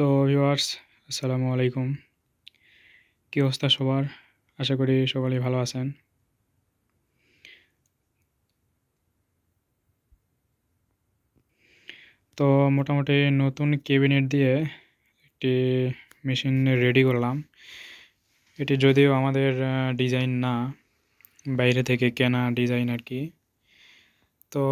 তো ভিউয়ার্স, আসসালামু আলাইকুম। কী অবস্থা সবার? আশা করি সকলেই ভালো আছেন। তো মোটামুটি নতুন ক্যাবিনেট দিয়ে একটি মেশিন রেডি করলাম। এটি যদিও আমাদের ডিজাইন না, বাইরে থেকে কেনা ডিজাইন আর কি। তো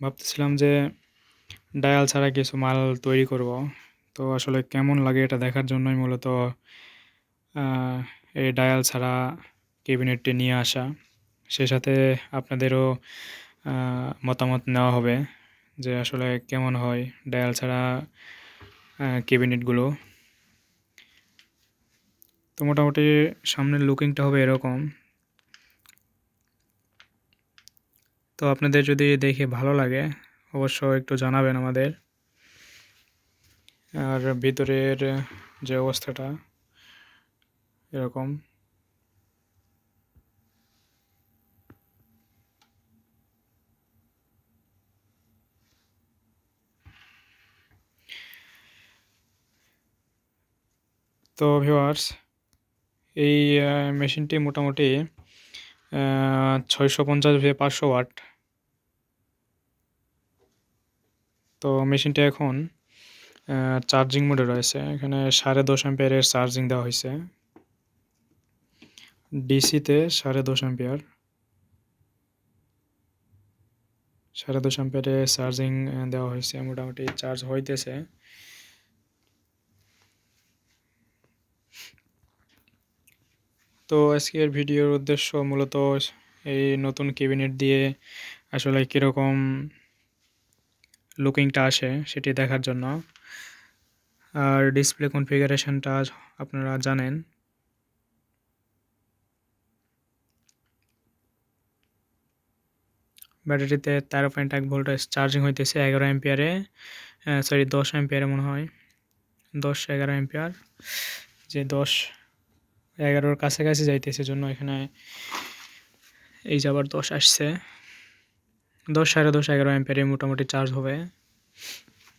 ভাবতেছিলাম যে ডায়াল ছাড়া কিছু মাল তৈরি করব। তো আসলে কেমন লাগে এটা দেখার জন্যই মূলত এই ডায়াল ছাড়া ক্যাবিনেটটি নিয়ে আসা। সে সাথে আপনাদেরও মতামত নেওয়া হবে যে আসলে কেমন হয় ডায়াল ছাড়া ক্যাবিনেটগুলো। তো মোটামুটি সামনের লুকিংটা হবে এরকম। তো আপনাদের যদি দেখে ভালো লাগে অবশ্য একটু জানাবেন আমাদের। আর ভিতরের যে অবস্থাটা, এরকম। তো ভিওয়ার্স এই মেশিনটি মোটামুটি ছয়শো পঞ্চাশ ভে পাঁচশো ওয়াট তো মেশিনটি এখন চার্জিং মোডে রয়েছে। এখানে সাড়ে দশ অ্যাম্পিয়ারের চার্জিং দেওয়া হয়েছে। ডিসিতে সাড়ে দশ অ্যাম্পিয়ার সাড়ে দশ অ্যাম্পিয়ারে চার্জিং দেওয়া হয়েছে। মোটামুটি চার্জ হইতেছে। তো আজকের ভিডিওর উদ্দেশ্য মূলত এই নতুন ক্যাবিনেট দিয়ে আসলে কীরকম লুকিংটা আসে সেটি দেখার জন্য। আর ডিসপ্লে কনফিগারেশনটা আপনারা জানেন। ব্যাটারিতে তেরো পয়েন্ট এক ভোল্টেজ চার্জিং হইতেছে এগারো এম্পিয়ারে সরি দশ এম্পিয়ারে মনে হয়। দশ, এগারো এম্পিয়ার যে দশ, এগারোর কাছাকাছি যাইতেছে জন্য এখানে এই যাবার দশ আসছে। দশ সাড়ে দশ, এগারো এম্পিয়ারে মোটামুটি চার্জ হবে।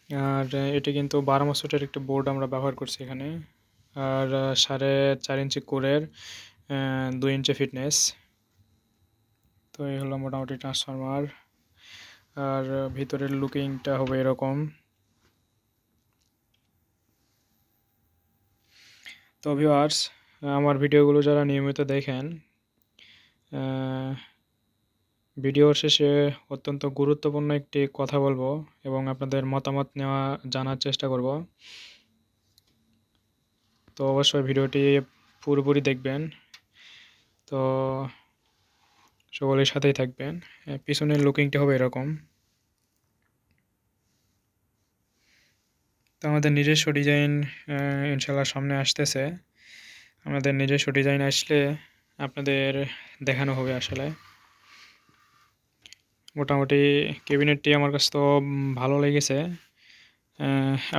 আর এটি কিন্তু বারো মাসের একটি বোর্ড আমরা ব্যবহার করছি এখানে। আর সাড়ে চার ইঞ্চি কোরের দুই ইঞ্চি ফিটনেস। তো এই হলো মোটামুটি ট্রান্সফরমার আর, ভিতরের লুকিংটা হবে এরকম। তো ভিওয়ার্স আমার ভিডিওগুলো যারা নিয়মিত দেখেন ভিডিওর শেষে অত্যন্ত গুরুত্বপূর্ণ একটি কথা বলব এবং আপনাদের মতামত নেওয়া, জানার চেষ্টা করব। তো অবশ্যই ভিডিওটি পুরোপুরি দেখবেন। তো সকলের সাথেই থাকবেন। পিছনের লুকিংটা হবে এরকম। তো আমাদের নিজস্ব ডিজাইন ইনশাল্লাহ সামনে আসতেছে। আমাদের নিজস্ব ডিজাইন আসলে আপনাদের দেখানো হবে আসলে। মোটামুটি ক্যাবিনেটটি আমার কাছে তো ভালো লেগেছে।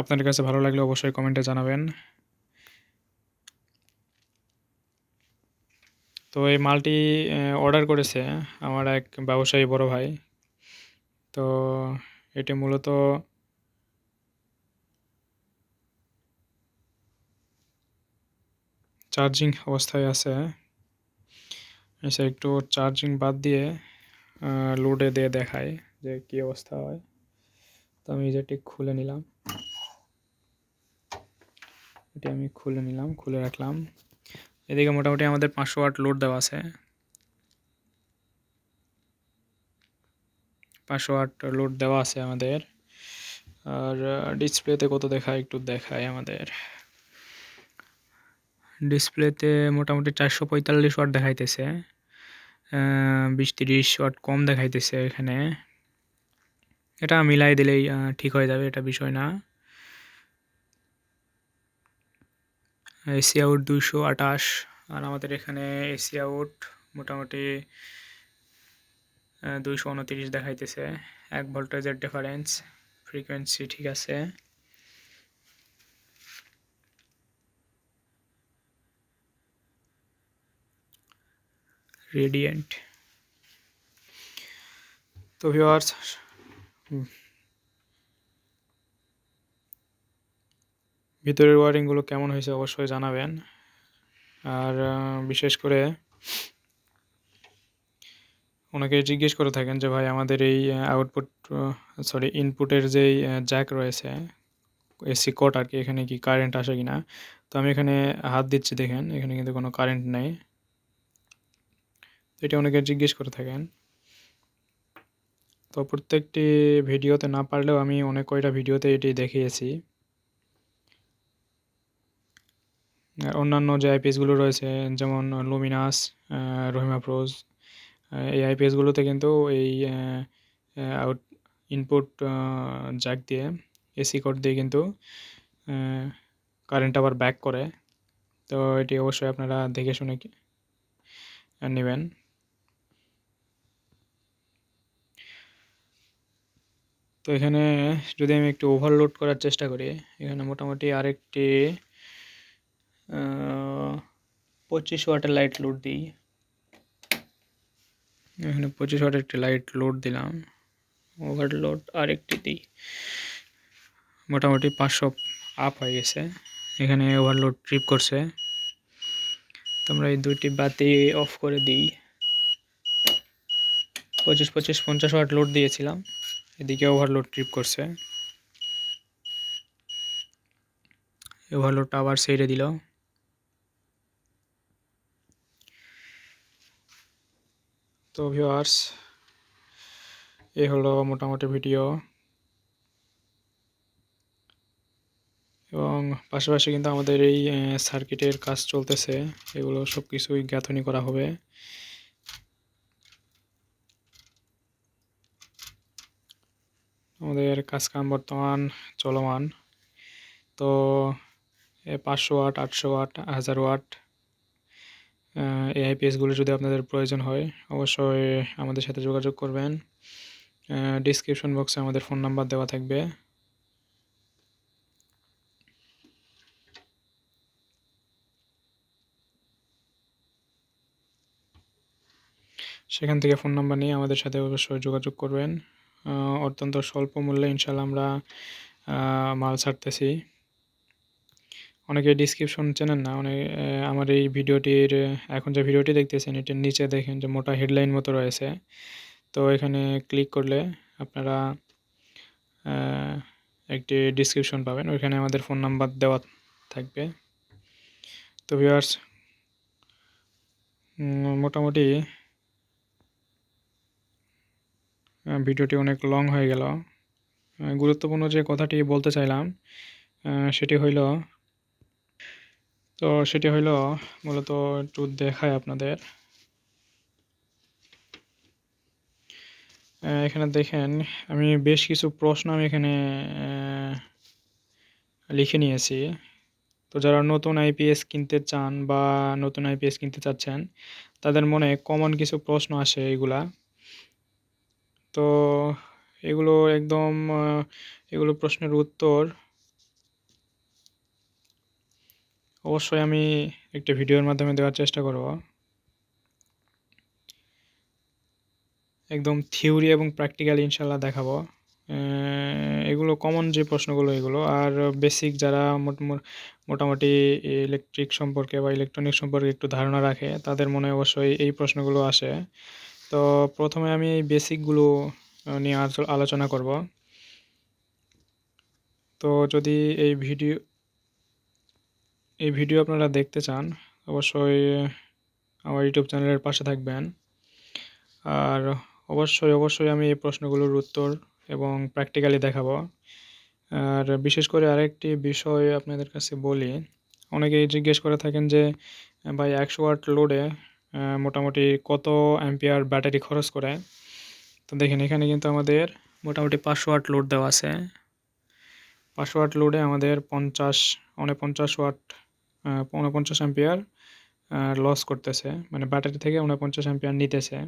আপনাদের কাছে ভালো লাগলে অবশ্যই কমেন্টে জানাবেন। তো এই মালটি অর্ডার করেছে আমার এক ব্যবসায়ী বড় ভাই। তো এটি মূলত চার্জিং অবস্থায় আছে। একটু চার্জিং বাদ দিয়ে লোডে দিয়ে দেখায় যে কি অবস্থা হয়। তো আমি যেটি খুলে নিলাম। এটি আমি খুলে নিলাম, খুলে রাখলাম। এদিকে মোটামুটি আমাদের পাঁচশো ওয়াট লোড দেওয়া আছে। পাঁচশো ওয়াট লোড দেওয়া আছে আমাদের। আর ডিসপ্লেতে কত দেখায় একটু দেখায় আমাদের। ডিসপ্লেতে মোটামুটি চারশো পঁয়তাল্লিশ ওয়াট দেখাইতেছে। বিশ তিরিশ ওয়াট কম দেখাইতেছে এখানে। এটা মিলাই দিলেই ঠিক হয়ে যাবে, এটা বিষয় না। এসি আউট দুইশো আঠাশ, আর আমাদের এখানে এসি আউট মোটামুটি দুইশো উনতিরিশ দেখাইতেছে। এক ভোল্টেজের ডিফারেন্স ফ্রিকোয়েন্সি ঠিক আছে। রেডিয়েন্ট তো ভিওয়ার্স ভিতরের ওয়ারিংগুলো কেমন হয়েছে অবশ্যই জানাবেন। আর বিশেষ করে ওনাকে জিজ্ঞেস করে থাকেন যে ভাই আমাদের এই আউটপুট সরি ইনপুটের যেই জ্যাক রয়েছে এসি কট আর কি, এখানে কি কারেন্ট আসে কি না তো আমি এখানে হাত দিচ্ছি, দেখেন, এখানে কিন্তু কোনো কারেন্ট নেই। এটা অনেকে জিজ্ঞেস করে থাকেন। তো প্রত্যেকটি ভিডিওতে না পারলেও আমি অনেক কয়টা ভিডিওতে এটি দেখিয়েছি। অন্যান্য যে আইপিএসগুলো রয়েছে, যেমন লুমিনাস রহিমা প্রোজ এই আইপিএসগুলোতে কিন্তু এই আউট ইনপুট জ্যাক দিয়ে এসি কোড দিয়ে কিন্তু কারেন্ট আবার ব্যাক করে। তো এটি অবশ্যই আপনারা দেখে শুনে নেবেন। তো এখানে যদি আমি একটু ওভারলোড করার চেষ্টা করি, এখানে মোটামুটি আরেকটি পঁচিশ ওয়াটের লাইট লোড দিই। এখানে পঁচিশ ওয়াটের একটি লাইট লোড দিলাম। ওভারলোড আরেকটি দিই। মোটামুটি পাঁচশো আপ হয়ে গেছে। এখানে ওভারলোড ট্রিপ করছে। তোমরা এই দুইটি বাতি অফ করে দিই। পঁচিশ পঁচিশ, পঞ্চাশ ওয়াট লোড দিয়েছিলাম। এদিকে ওভারলোড ট্রিপ করছে। ওভারলোডটা আবার সেরে দিল। তো ভিউয়ার্স এ হলো মোটামুটি ভিডিও এবং পাশাপাশি কিন্তু আমাদের এই সার্কিটের কাজ চলতেছে। এগুলো সব কিছুই জ্ঞাথনি করা হবে। আমাদের কাজকাম বর্তমান চলমান। তো পাঁচশো ওয়াট আটশো ওয়াট হাজার ওয়াট এই আইপিএসগুলো যদি আপনাদের প্রয়োজন হয়, অবশ্যই আমাদের সাথে যোগাযোগ করবেন। ডিসক্রিপশন বক্সে আমাদের ফোন নাম্বার দেওয়া থাকবে। সেখান থেকে ফোন নাম্বার নিয়ে আমাদের সাথে অবশ্যই যোগাযোগ করবেন। অত্যন্ত স্বল্প মূল্যে ইনশাল্লাহ আমরা মাল ছাড়তেছি। অনেকে ডিসক্রিপশন চেনেন না, অনেক আমার এই ভিডিওটির, এখন যে ভিডিওটি দেখতেছেন, এটির নিচে দেখেন যে মোটা হেডলাইন মতো রয়েছে। তো এখানে ক্লিক করলে আপনারা একটি ডিসক্রিপশন পাবেন। ওইখানে আমাদের ফোন নাম্বার দেওয়া থাকবে। তো ভিউয়ার্স মোটামুটি ভিডিওটি অনেক লং হয়ে গেল। গুরুত্বপূর্ণ যে কথাটি বলতে চাইলাম সেটি হইল, তো সেটি হইল মূলত একটু দেখায় আপনাদের। এখানে দেখেন, আমি বেশ কিছু প্রশ্ন আমি এখানে লিখে নিয়েছি। তো যারা নতুন আইপিএস কিনতে চান বা নতুন আইপিএস কিনতে চাচ্ছেন, তাদের মনে কমন কিছু প্রশ্ন আসে এগুলা। তো এগুলো একদম এগুলো প্রশ্নের উত্তর। অবশ্যই আমি একটি ভিডিওর মাধ্যমে দেওয়ার চেষ্টা করব। একদম থিওরি এবং প্র্যাকটিক্যালি ইনশাল্লাহ দেখাবো। এগুলো কমন যে প্রশ্নগুলো এগুলো, আর বেসিক যারা মোটামুটি ইলেকট্রিক সম্পর্কে বা ইলেকট্রনিক সম্পর্কে একটু ধারণা রাখে, তাদের মনে অবশ্যই এই প্রশ্নগুলো আসে। তো প্রথমে আমি এই বেসিকগুলো নিয়ে আলোচনা করব। তো যদি এই ভিডিও এই ভিডিও আপনারা দেখতে চান, অবশ্যই আমার ইউটিউব চ্যানেলের পাশে থাকবেন। আর অবশ্যই অবশ্যই আমি এই প্রশ্নগুলোর উত্তর এবং প্র্যাকটিক্যালি দেখাবো। আর বিশেষ করে আরেকটি বিষয় আপনাদের কাছে বলি, অনেকেই জিজ্ঞেস করে থাকেন যে, ভাই, একশো ওয়াট লোডে মোটামুটি কত অ্যাম্পিয়ার ব্যাটারি খরচ করে। তো দেখেন, এখানে কিন্তু আমাদের মোটামুটি পাঁচশো ওয়াট লোড দেওয়া আছে। পাঁচশো ওয়াট লোডে আমাদের পঞ্চাশ উনপঞ্চাশ ওয়াট উনপঞ্চাশ অ্যাম্পিয়ার লস করতেছে। মানে ব্যাটারি থেকে উনপঞ্চাশ অ্যাম্পিয়ার নিতেছে।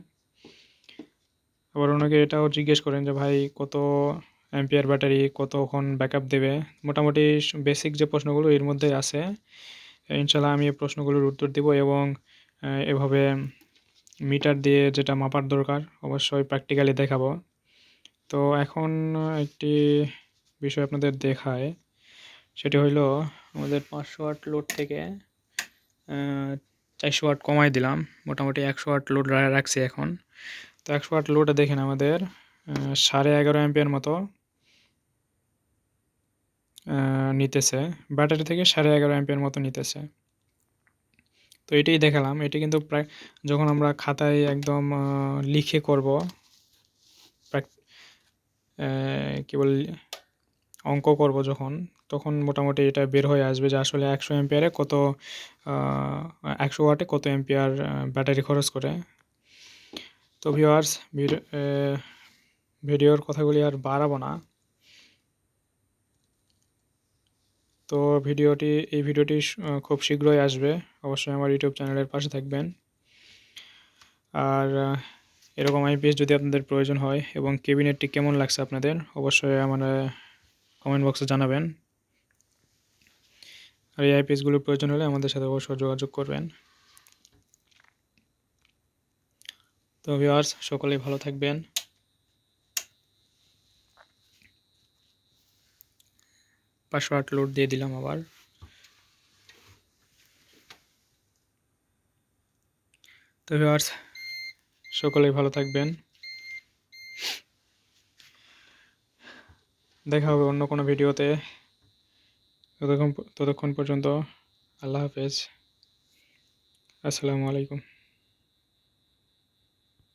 আবার ওনাকে এটাও জিজ্ঞেস করেন যে, ভাই, কত অ্যাম্পিয়ার ব্যাটারি কতক্ষণ ব্যাকআপ দেবে? মোটামুটি বেসিক যে প্রশ্নগুলো এর মধ্যে আছে, ইনশাল্লাহ আমি এই প্রশ্নগুলোর উত্তর দিব এবং এভাবে মিটার দিয়ে যেটা মাপার দরকার, অবশ্যই প্র্যাকটিক্যালি দেখাবো। তো এখন একটি বিষয় আপনাদের দেখায়, সেটি হইল আমাদের পাঁচশো আট লোড থেকে চারশো আট কমাই দিলাম, মোটামুটি একশো আট লোড রাখছি এখন। তো একশো ওয়াট লোডে দেখেন আমাদের সাড়ে এগারো অ্যাম্পিয়ার মতো নিতেছে। ব্যাটারি থেকে সাড়ে এগারো অ্যাম্পিয়ার মতো নিতেছে। তো এটাই দেখালাম। এটি কিন্তু প্রায় যখন আমরা খাতায় একদম লিখে করব কি বল, অঙ্ক করব যখন, তখন মোটামুটি এটা বের হয়ে আসবে যে আসলে একশো এম্পিয়ারে কত একশো ওয়াটে কত এম্পিয়ার ব্যাটারি খরচ করে। তো ভিওয়ার্স ভিডিওর কথাগুলি আর বাড়াবো না। তো ভিডিওটি, এই ভিডিওটি খুব শীঘ্রই আসবে। অবশ্যই আমার ইউটিউব চ্যানেলের পাশে থাকবেন। আর এরকম আইপিএস যদি আপনাদের প্রয়োজন হয় এবং কেবিনেটটি কেমন লাগছে আপনাদের, অবশ্যই আমার কমেন্ট বক্সে জানাবেন। আর এই আইপিএসগুলোর প্রয়োজন হলে আমাদের সাথে অবশ্যই যোগাযোগ করবেন। তো ভিউয়ার্স সকলেই ভালো থাকবেন। আট লোড দিয়ে দিলাম আবার। তো ভিউয়ার্স, সকলেই ভালো থাকবেন। দেখা হবে অন্য কোনো ভিডিওতে। ততক্ষণ ততক্ষণ পর্যন্ত আল্লাহ হাফেজ। আসসালামু আলাইকুম।